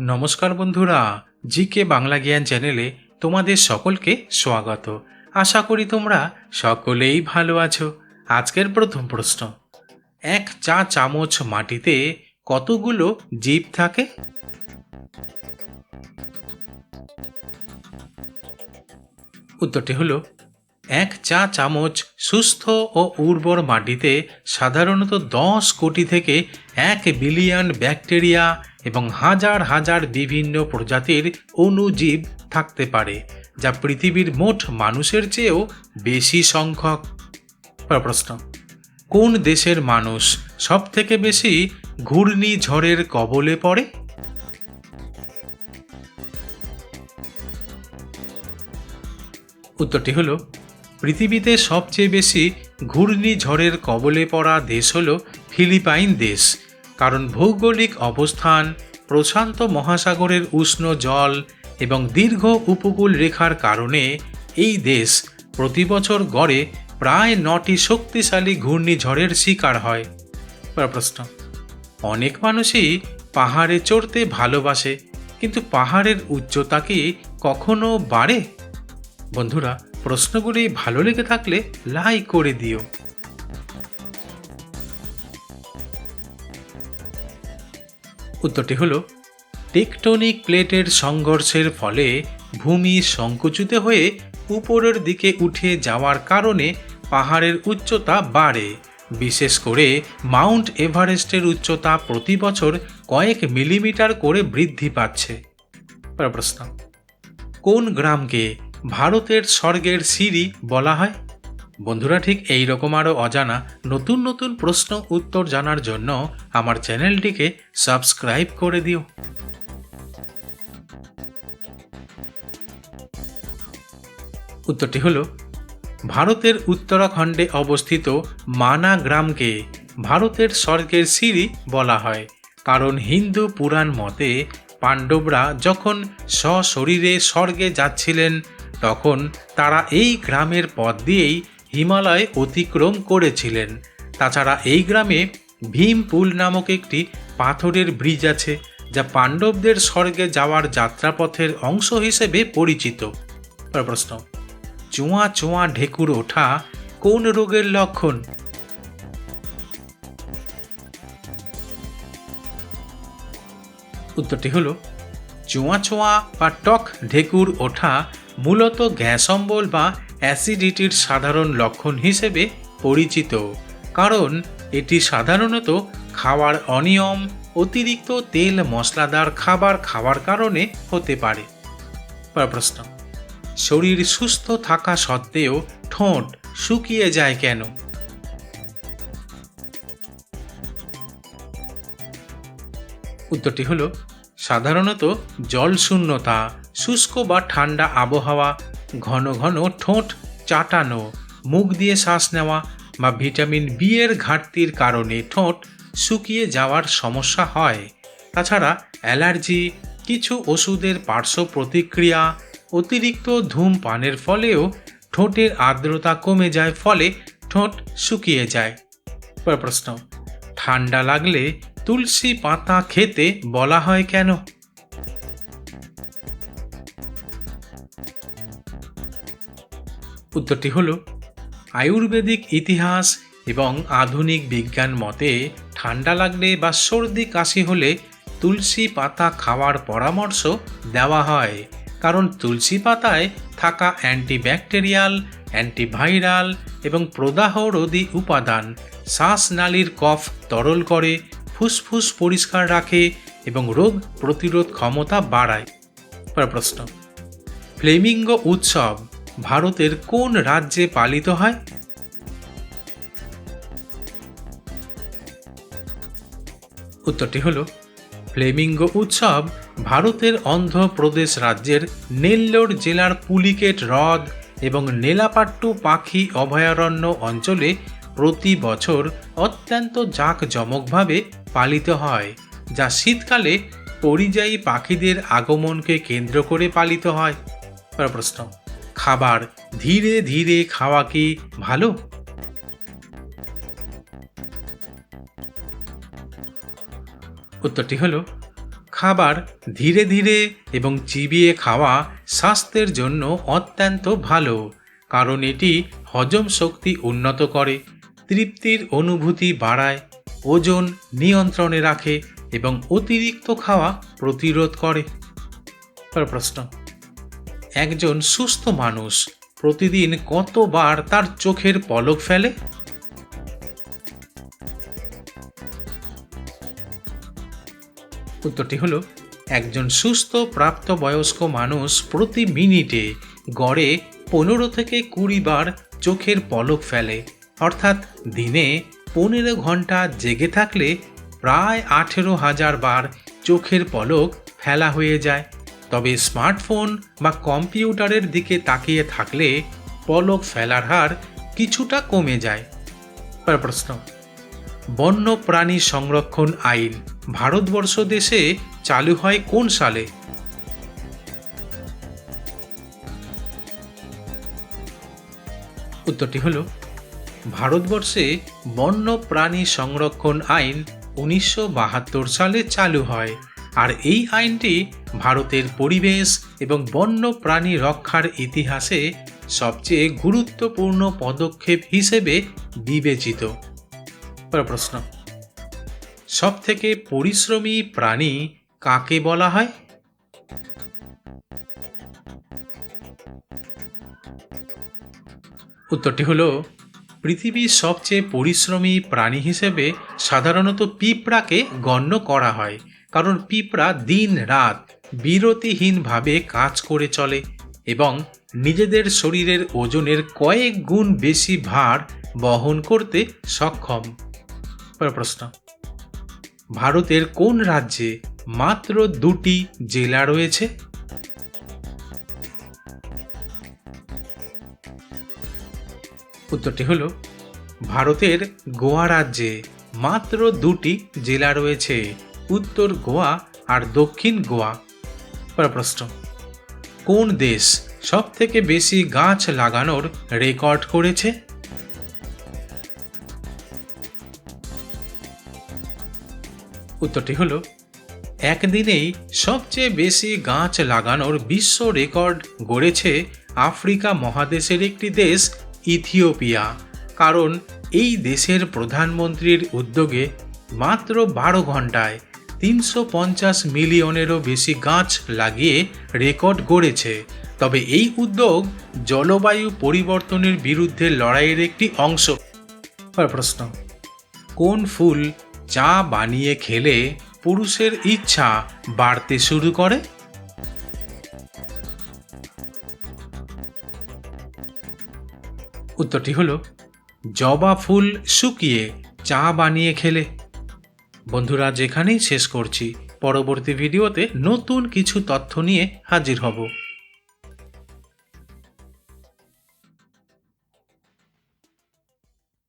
নমস্কার বন্ধুরা জি কে বাংলা জ্ঞান চ্যানেলে তোমাদের সকলকে স্বাগত। আশা করি তোমরা সকলেই ভালো আছো। আজকের প্রথম প্রশ্ন, এক চা চামচ মাটিতে কতগুলো জীব থাকে? উত্তরটি হলো এক চা চামচ সুস্থ ও উর্বর মাটিতে সাধারণত দশ কোটি থেকে এক বিলিয়ন ব্যাকটেরিয়া এবং হাজার হাজার বিভিন্ন প্রজাতির অণুজীব থাকতে পারে, যা পৃথিবীর মোট মানুষের চেয়েও বেশি সংখ্যক। প্রশ্ন, কোন দেশের মানুষ সব থেকে বেশি ঘূর্ণিঝড়ের কবলে পড়ে? উত্তরটি হলো পৃথিবীতে সবচেয়ে বেশি ঘূর্ণিঝড়ের কবলে পড়া দেশ হল ফিলিপাইন দেশ। কারণ ভৌগোলিক অবস্থান, প্রশান্ত মহাসাগরের উষ্ণ জল এবং দীর্ঘ উপকূল রেখার কারণে এই দেশ প্রতি বছর গড়ে প্রায় নটি শক্তিশালী ঘূর্ণিঝড়ের শিকার হয়। প্রশ্ন, অনেক মানুষই পাহাড়ে চড়তে ভালোবাসে, কিন্তু পাহাড়ের উচ্চতা কি কখনো বাড়ে? বন্ধুরা প্রশ্নগুলি ভালো লেগে থাকলে লাইক করে দিও। উত্তরটি হলো, টেকটনিক প্লেটের সংঘর্ষের ফলে ভূমি সংকুচিত হয়ে উপরের দিকে উঠে যাওয়ার কারণে পাহাড়ের উচ্চতা বাড়ে। বিশেষ করে মাউন্ট এভারেস্টের উচ্চতা প্রতি বছর কয়েক মিলিমিটার করে বৃদ্ধি পাচ্ছে। প্রশ্ন, কোন গ্রামকে ভারতের স্বর্গের সিঁড়ি বলা হয়? বন্ধুরা, ঠিক এই রকম আরও অজানা নতুন নতুন প্রশ্ন উত্তর জানার জন্য আমার চ্যানেলটিকে সাবস্ক্রাইব করে দিও। উত্তরটি হলো, ভারতের উত্তরাখণ্ডে অবস্থিত মানা গ্রামকে ভারতের স্বর্গের সিঁড়ি বলা হয়। কারণ হিন্দু পুরাণ মতে পাণ্ডবরা যখন সশরীরে স্বর্গে যাচ্ছিলেন তখন তারা এই গ্রামের পথ দিয়েই হিমালয় অতিক্রম করেছিলেন। তাছাড়া এই গ্রামে ভীমপুল নামক একটি পাথরের ব্রিজ আছে, যা পাণ্ডবদের স্বর্গে যাওয়ার যাত্রাপথের অংশ হিসেবে পরিচিত। প্রশ্ন, চোঁয়া চোঁয়া ঢেকুর ওঠা কোন রোগের লক্ষণ? উত্তরটি হলো, চোঁয়া চোঁয়া বা টক ঢেকুর ওঠা মূলত গ্যাস অম্বল বা অ্যাসিডিটির সাধারণ লক্ষণ হিসেবে পরিচিত, কারণ এটি সাধারণত খাওয়ার অনিয়ম, অতিরিক্ত তেল মশলাদার খাবার খাওয়ার কারণে হতে পারে। প্রশ্ন, শরীর সুস্থ থাকা সত্ত্বেও ঠোঁট শুকিয়ে যায় কেন? উত্তরটি হলো, সাধারণত জল শূন্যতা শুষ্ক বা ঠান্ডা আবহাওয়া, ঘন ঘন ঠোঁট চাটানো, মুখ দিয়ে শ্বাস নেওয়া বা ভিটামিন বি এর ঘাটতির কারণে ঠোঁট শুকিয়ে যাওয়ার সমস্যা হয়। তাছাড়া অ্যালার্জি, কিছু ওষুধের পার্শ্ব প্রতিক্রিয়া, অতিরিক্ত ধূমপানের ফলেও ঠোঁটের আর্দ্রতা কমে যায়, ফলে ঠোঁট শুকিয়ে যায়। প্রশ্ন, ঠান্ডা লাগলে তুলসী পাতা খেতে বলা হয় কেন? উত্তরটি হলো আয়ুর্বেদিক ইতিহাস এবং আধুনিক বিজ্ঞান মতে ঠান্ডা লাগলে বা সর্দি কাশি হলে তুলসী পাতা খাওয়ার পরামর্শ দেওয়া হয়। কারণ তুলসী পাতায় থাকা অ্যান্টিব্যাকটেরিয়াল, অ্যান্টিভাইরাল এবং প্রদাহরোধী উপাদান শ্বাসনালীর কফ তরল করে, ফুসফুস পরিষ্কার রাখে এবং রোগ প্রতিরোধ ক্ষমতা বাড়ায়। প্রশ্ন, ফ্লেমিঙ্গো উৎসব ভারতের কোন রাজ্যে পালিত হয়? উত্তরটি হল, ফ্লেমিঙ্গো উৎসব ভারতের অন্ধ্রপ্রদেশ রাজ্যের নেল্লোর জেলার পুলিকেট হ্রদ এবং নেলাপাট্টু পাখি অভয়ারণ্য অঞ্চলে প্রতি বছর অত্যন্ত জাঁকজমকভাবে পালিত হয়, যা শীতকালে পরিযায়ী পাখিদের আগমনকে কেন্দ্র করে পালিত হয়। প্রশ্ন। খাবার ধীরে ধীরে খাওয়া কি ভালো? উত্তরটি হলো, খাবার ধীরে ধীরে এবং চিবিয়ে খাওয়া স্বাস্থ্যের জন্য অত্যন্ত ভালো, কারণ এটি হজম শক্তি উন্নত করে, তৃপ্তির অনুভূতি বাড়ায়, ওজন নিয়ন্ত্রণে রাখে এবং অতিরিক্ত খাওয়া প্রতিরোধ করে। প্রশ্ন একজন সুস্থ মানুষ প্রতিদিন কতবার তার চোখের পলক ফেলে? উত্তরটি হলো, একজন সুস্থ প্রাপ্তবয়স্ক মানুষ প্রতি মিনিটে গড়ে পনেরো থেকে কুড়ি বার চোখের পলক ফেলে। অর্থাৎ দিনে পনেরো ঘণ্টা জেগে থাকলে প্রায় আঠেরো হাজার বার চোখের পলক ফেলা হয়ে যায়। তবে স্মার্টফোন বা কম্পিউটারের দিকে তাকিয়ে থাকলে পলক ফেলার হার কিছুটা কমে যায়। প্রশ্ন, বন্য প্রাণী সংরক্ষণ আইন ভারতবর্ষ দেশে চালু হয় কোন সালে? উত্তরটি হলো, ভারতবর্ষে বন্য প্রাণী সংরক্ষণ আইন উনিশশো বাহাত্তর সালে চালু হয়। আর এই আইনটি ভারতের পরিবেশ এবং বন্য প্রাণী রক্ষার ইতিহাসে সবচেয়ে গুরুত্বপূর্ণ পদক্ষেপ হিসেবে বিবেচিত। প্রশ্ন। সব থেকে পরিশ্রমী প্রাণী কাকে বলা হয়? উত্তরটি হলো, পৃথিবীর সবচেয়ে পরিশ্রমী প্রাণী হিসেবে সাধারণত পিঁপড়াকে গণ্য করা হয়, কারণ পিঁপড়া দিন রাত বিরতিহীনভাবে কাজ করে চলে এবং নিজেদের শরীরের ওজনের কয়েক গুণ বেশি ভার বহন করতে সক্ষম। প্রশ্ন, ভারতের কোন রাজ্যে মাত্র দুটি জেলা রয়েছে? উত্তরটি হল, ভারতের গোয়া রাজ্যে মাত্র দুটি জেলা রয়েছে, উত্তর গোয়া আর দক্ষিণ গোয়া। এবার প্রশ্ন কোন দেশ সব থেকে বেশি গাছ লাগানোর রেকর্ড করেছে? উত্তরটি হলো, একদিনেই সবচেয়ে বেশি গাছ লাগানোর বিশ্ব রেকর্ড গড়েছে আফ্রিকা মহাদেশের একটি দেশ, ইথিওপিয়া। কারণ এই দেশের প্রধানমন্ত্রীর উদ্যোগে মাত্র বারো ঘন্টায় তিনশো পঞ্চাশ মিলিয়নেরও বেশি গাছ লাগিয়ে রেকর্ড গড়েছে। তবে এই উদ্যোগ জলবায়ু পরিবর্তনের বিরুদ্ধে লড়াইয়ের একটি অংশ। প্রশ্ন, কোন ফুল চা বানিয়ে খেলে পুরুষের ইচ্ছা বাড়তে শুরু করে? উত্তরটি হলো, জবা ফুল শুকিয়ে চা বানিয়ে খেলে। বন্ধুরা যেখানেই শেষ করছি পরবর্তী ভিডিওতে নতুন কিছু তথ্য নিয়ে হাজির হব।